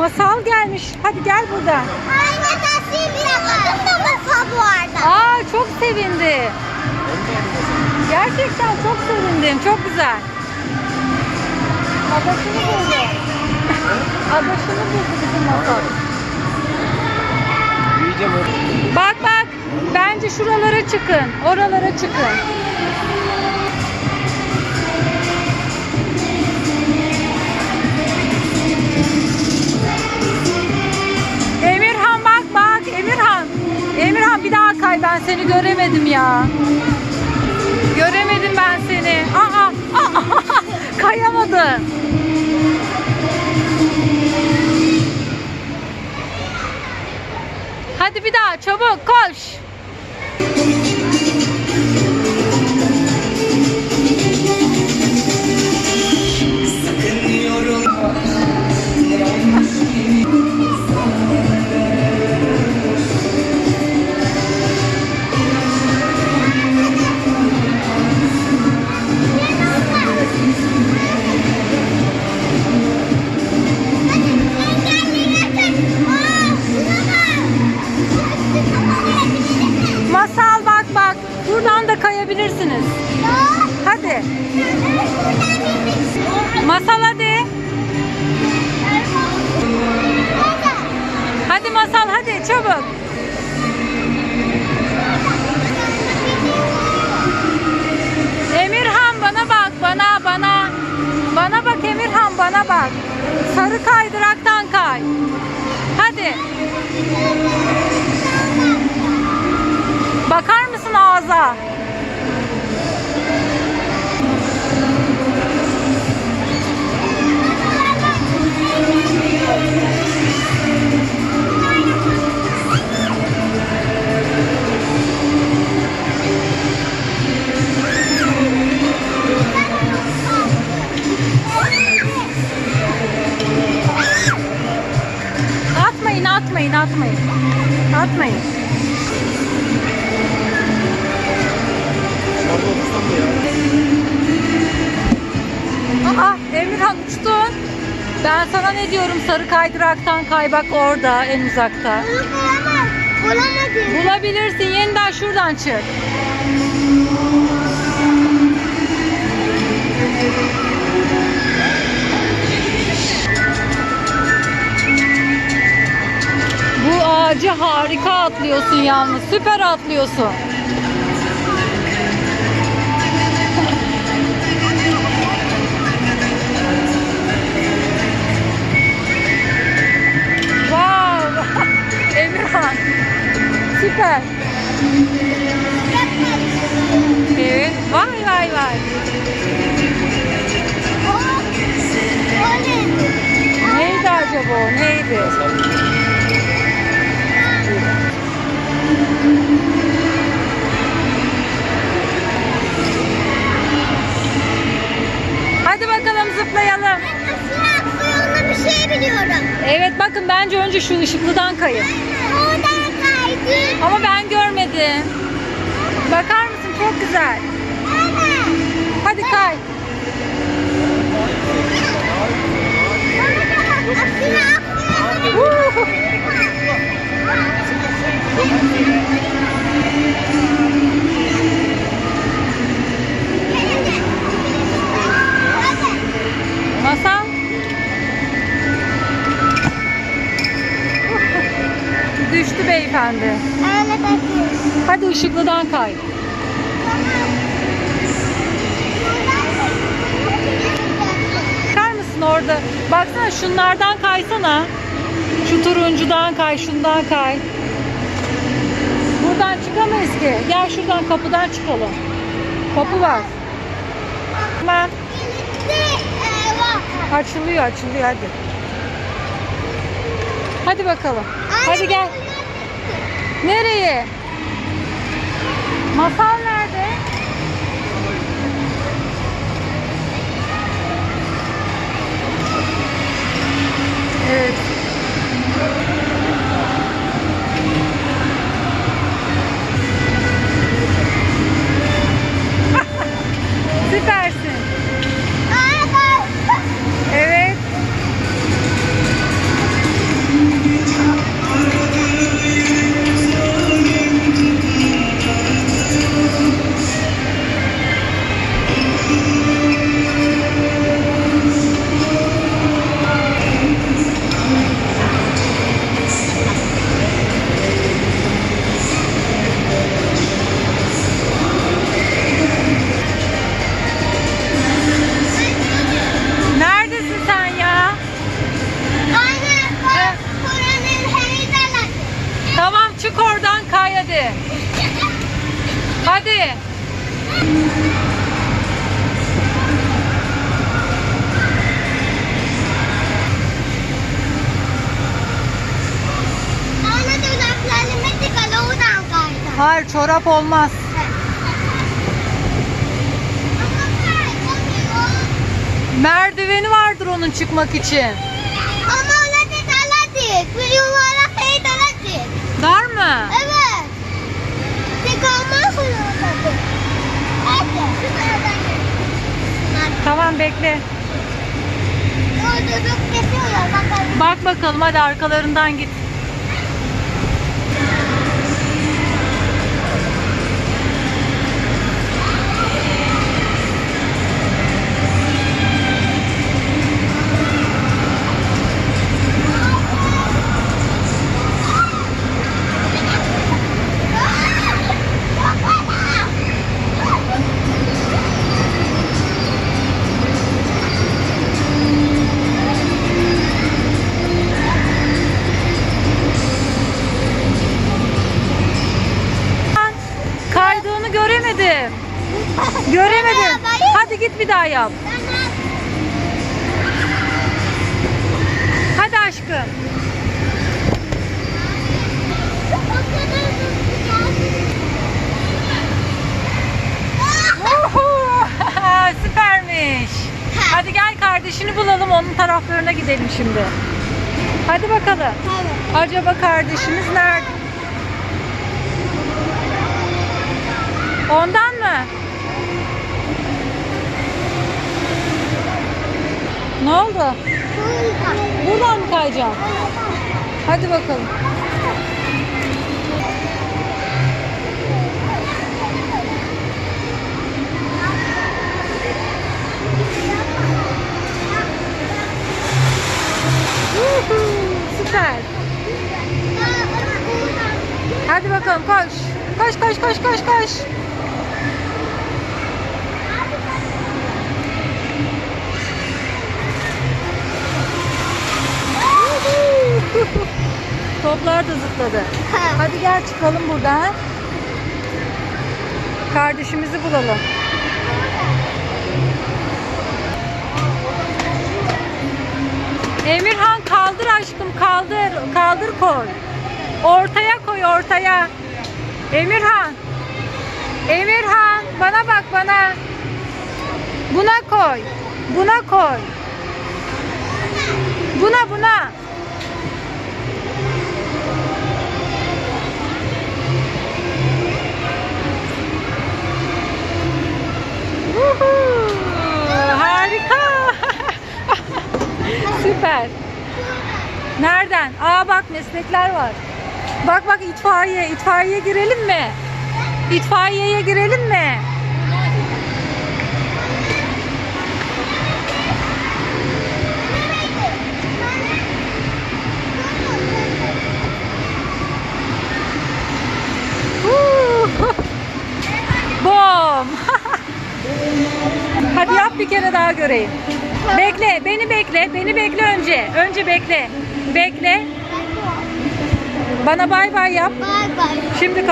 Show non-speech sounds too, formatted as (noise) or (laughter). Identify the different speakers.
Speaker 1: Masal gelmiş. Hadi gel buradan.
Speaker 2: Tasvir bir yapalım da masa bu arada.
Speaker 1: Aa çok sevindi. Gerçekten çok sevindim. Çok güzel. Adasını buldu. (laughs) Adasını buldu bizim masal. Bak bak. Bence şuralara çıkın. Oralara çıkın. Ben seni göremedim ya. Göremedim ben seni. Aa, aa, (laughs) kayamadın. Hadi bir daha çabuk koş. Hadi çabuk. Emirhan bana bak bana bana. Bana bak Emirhan bana bak. Sarı kaydıraktan kay. Hadi. Bakar mısın ağza? Atmayın atmayın atmayın. Aa Emirhan uçtun. Ben sana ne diyorum sarı kaydıraktan kay bak orada en uzakta.
Speaker 2: Bulamadım.
Speaker 1: Bulabilirsin yeniden şuradan çık. Ağacı harika atlıyorsun yalnız. Süper atlıyorsun.
Speaker 2: Biliyorum.
Speaker 1: Evet bakın bence önce şu ışıklıdan kayın.
Speaker 2: Oradan kaydı.
Speaker 1: Ama ben görmedim. Bakar mısın? Çok güzel. Hadi kay. Woo! Düştü beyefendi.
Speaker 2: Öyle bakıyorum.
Speaker 1: Hadi ışıklıdan kay. Bakar mısın orada? Baksana şunlardan kaysana. Şu turuncudan kay, şundan kay. Buradan çıkamayız ki. Gel şuradan kapıdan çıkalım. Kapı var. Tamam. Açılıyor, açılıyor hadi. Hadi bakalım. Hadi gel. Nereye? Masal hadi. Hayır çorap olmaz. Merdiveni vardır onun çıkmak için.
Speaker 2: Ama ona da daladık. Bir yuvarlak şey daladık.
Speaker 1: Dar mı?
Speaker 2: Evet. Tıkanmaz mı orada? Hadi. Şunlardan
Speaker 1: Tamam bekle. Bak bakalım hadi arkalarından git. Daha. Hadi aşkım. (laughs) Süpermiş. Hadi gel kardeşini bulalım onun taraflarına gidelim şimdi. Hadi bakalım. Acaba kardeşimiz nerede? Ondan mı? Ne oldu? Buradan mı kayacağım? Hadi bakalım. Toplar da zıpladı. Hadi gel çıkalım buradan. Kardeşimizi bulalım. Emirhan kaldır aşkım kaldır. Kaldır koy. Ortaya koy ortaya. Emirhan. Emirhan bana bak bana. Buna koy. Buna koy. Buna buna. Aa bak meslekler var. Bak bak itfaiye. İtfaiye girelim mi? İtfaiyeye girelim mi? (laughs) Bom. Hadi yap bir kere daha göreyim. Bekle, beni bekle, beni bekle önce. Önce bekle. Bekle. Bana bay bay yap.
Speaker 2: Bay bay.
Speaker 1: Şimdi